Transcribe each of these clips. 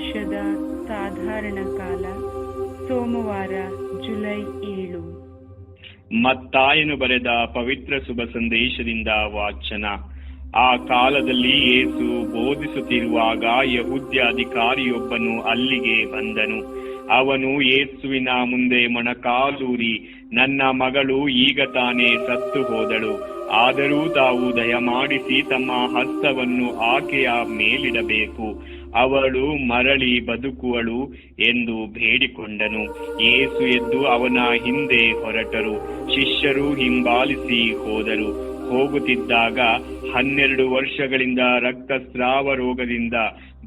ವರ್ಷದ ಸಾಧಾರಣ ಕಾಲ, ಸೋಮವಾರ ಜುಲೈ ಏಳು. ಮತ್ತಾಯನು ಬರೆದ ಪವಿತ್ರ ಶುಭ ಸಂದೇಶದಿಂದ ವಾಚನ. ಆ ಕಾಲದಲ್ಲಿ ಏಸು ಬೋಧಿಸುತ್ತಿರುವಾಗ ಯಹೂದ್ಯ ಅಧಿಕಾರಿಯೊಬ್ಬನು ಅಲ್ಲಿಗೆ ಬಂದನು. ಅವನು ಏಸುವಿನ ಮುಂದೆ ಮೊಣಕಾಲೂರಿ, ನನ್ನ ಮಗಳು ಈಗ ತಾನೇ ಸತ್ತು ಹೋದಳು. ಆದರೂ ತಾವು ದಯಮಾಡಿಸಿ ತಮ್ಮ ಹಸ್ತವನ್ನು ಆಕೆಯ ಮೇಲಿಡಬೇಕು. ಅವಳು ಮರಳಿ ಬದುಕುವಳು ಎಂದು ಬೇಡಿಕೊಂಡನು. ಏಸು ಎದ್ದು ಅವನ ಹಿಂದೆ ಹೊರಟರು. ಶಿಷ್ಯರು ಹಿಂಬಾಲಿಸಿ ಹೋದರು. ಹೋಗುತ್ತಿದ್ದಾಗ ಹನ್ನೆರಡು ವರ್ಷಗಳಿಂದ ರಕ್ತಸ್ರಾವ ರೋಗದಿಂದ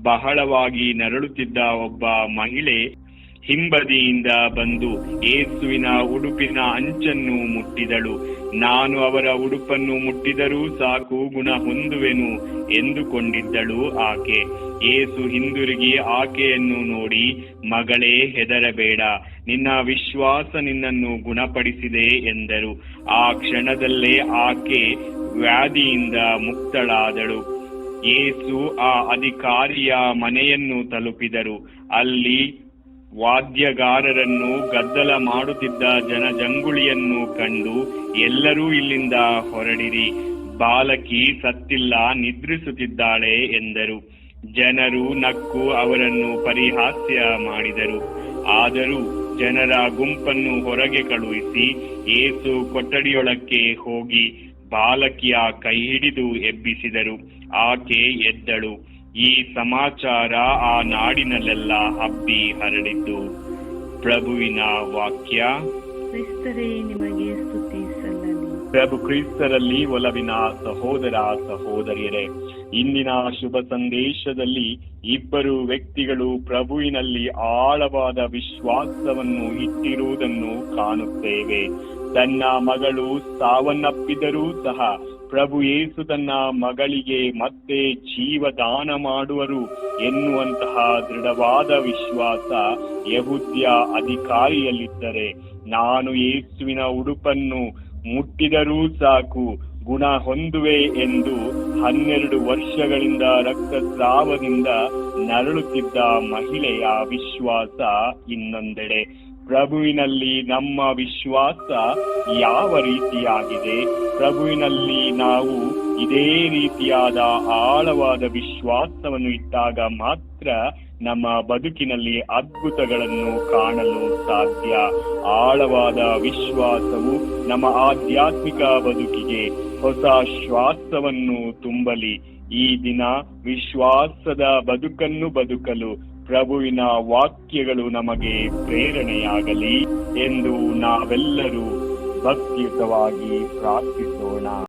ಬಹಳವಾಗಿ ನರಳುತ್ತಿದ್ದ ಒಬ್ಬ ಮಹಿಳೆ ಹಿಂಬದಿಯಿಂದ ಬಂದು ಏಸುವಿನ ಉಡುಪಿನ ಅಂಚನ್ನು ಮುಟ್ಟಿದಳು. ನಾನು ಅವರ ಉಡುಪನ್ನು ಮುಟ್ಟಿದರೂ ಸಾಕು, ಗುಣ ಹೊಂದುವೆನು ಎಂದುಕೊಂಡಿದ್ದಳು ಆಕೆ. ಏಸು ಹಿಂದಿರುಗಿ ಆಕೆಯನ್ನು ನೋಡಿ, ಮಗಳೇ, ಹೆದರಬೇಡ, ನಿನ್ನ ವಿಶ್ವಾಸ ನಿನ್ನನ್ನು ಗುಣಪಡಿಸಿದೆ ಎಂದರು. ಆ ಕ್ಷಣದಲ್ಲೇ ಆಕೆ ವ್ಯಾಧಿಯಿಂದ ಮುಕ್ತಳಾದಳು. ಯೇಸು ಆ ಅಧಿಕಾರಿಯ ಮನೆಯನ್ನು ತಲುಪಿದರು. ಅಲ್ಲಿ ವಾದ್ಯಗಾರರನ್ನು ಗದ್ದಲ ಮಾಡುತ್ತಿದ್ದ ಜನ ಜಂಗುಳಿಯನ್ನು ಕಂಡು ಎಲ್ಲರೂ ಇಲ್ಲಿಂದ ಹೊರಡಿರಿ. ಬಾಲಕಿ ಸತ್ತಿಲ್ಲ, ನಿದ್ರಿಸುತ್ತಿದ್ದಾಳೆ ಎಂದರು. ಜನರು ನಕ್ಕು ಅವರನ್ನು ಪರಿಹಾಸ್ಯ ಮಾಡಿದರು. ಆದರೂ ಜನರ ಗುಂಪನ್ನು ಹೊರಗೆ ಕಳುಹಿಸಿ ಏಸು ಕೊಠಡಿಯೊಳಕ್ಕೆ ಹೋಗಿ ಬಾಲಕಿಯ ಕೈ ಹಿಡಿದು ಎಬ್ಬಿಸಿದರು. ಆಕೆ ಎದ್ದಳು. ಈ ಸಮಾಚಾರ ಆ ನಾಡಿನಲ್ಲೆಲ್ಲ ಹಬ್ಬಿ ಹರಡಿದ್ದು. ಪ್ರಭುವಿನ ವಾಕ್ಯ. ನಿಮಗೆ ಸ್ತುತಿ ಪ್ರಭು ಕ್ರಿಸ್ತರಲ್ಲಿ ಒಲವಿನ ಸಹೋದರ ಸಹೋದರಿಯರೇ ಇಂದಿನ ಶುಭ ಸಂದೇಶದಲ್ಲಿ ಇಬ್ಬರು ವ್ಯಕ್ತಿಗಳು ಪ್ರಭುವಿನಲ್ಲಿ ಆಳವಾದ ವಿಶ್ವಾಸವನ್ನು ಇಟ್ಟಿರುವುದನ್ನು ಕಾಣುತ್ತೇವೆ. ತನ್ನ ಮಗಳು ಸಾವನ್ನಪ್ಪಿದರೂ ಸಹ ಪ್ರಭು ಯೇಸು ತನ್ನ ಮಗಳಿಗೆ ಮತ್ತೆ ಜೀವದಾನ ಮಾಡುವರು ಎನ್ನುವಂತಹ ದೃಢವಾದ ವಿಶ್ವಾಸ ಯಹುದ್ಯ ಅಧಿಕಾರಿಯಲ್ಲಿದ್ದರೆ ನಾನು ಯೇಸುವಿನ ಉಡುಪನ್ನು ಮುಟ್ಟಿದರೂ ಸಾಕು, ಗುಣ ಹೊಂದುವೆ ಎಂದು ಹನ್ನೆರಡು ವರ್ಷಗಳಿಂದ ರಕ್ತಸ್ರಾವದಿಂದ ನರಳುತ್ತಿದ್ದ ಮಹಿಳೆಯ ವಿಶ್ವಾಸ ಇನ್ನೊಂದೆಡೆ. ಪ್ರಭುವಿನಲ್ಲಿ ನಮ್ಮ ವಿಶ್ವಾಸ ಯಾವ ರೀತಿಯಾಗಿದೆ? ಪ್ರಭುವಿನಲ್ಲಿ ನಾವು ಇದೇ ರೀತಿಯಾದ ಆಳವಾದ ವಿಶ್ವಾಸವನ್ನು ಇಟ್ಟಾಗ ಮಾತ್ರ ನಮ್ಮ ಬದುಕಿನಲ್ಲಿ ಅದ್ಭುತಗಳನ್ನು ಕಾಣಲು ಸಾಧ್ಯ. ಆಳವಾದ ವಿಶ್ವಾಸವು ನಮ್ಮ ಆಧ್ಯಾತ್ಮಿಕ ಬದುಕಿಗೆ ಹೊಸ ಶ್ವಾಸವನ್ನು ತುಂಬಲಿ. ಈ ದಿನ ವಿಶ್ವಾಸದ ಬದುಕನ್ನು ಬದುಕಲು ಪ್ರಭುವಿನ ವಾಕ್ಯಗಳು ನಮಗೆ ಪ್ರೇರಣೆಯಾಗಲಿ ಎಂದು ನಾವೆಲ್ಲರೂ ಭಕ್ತಿಯುತವಾಗಿ ಪ್ರಾರ್ಥಿಸೋಣ.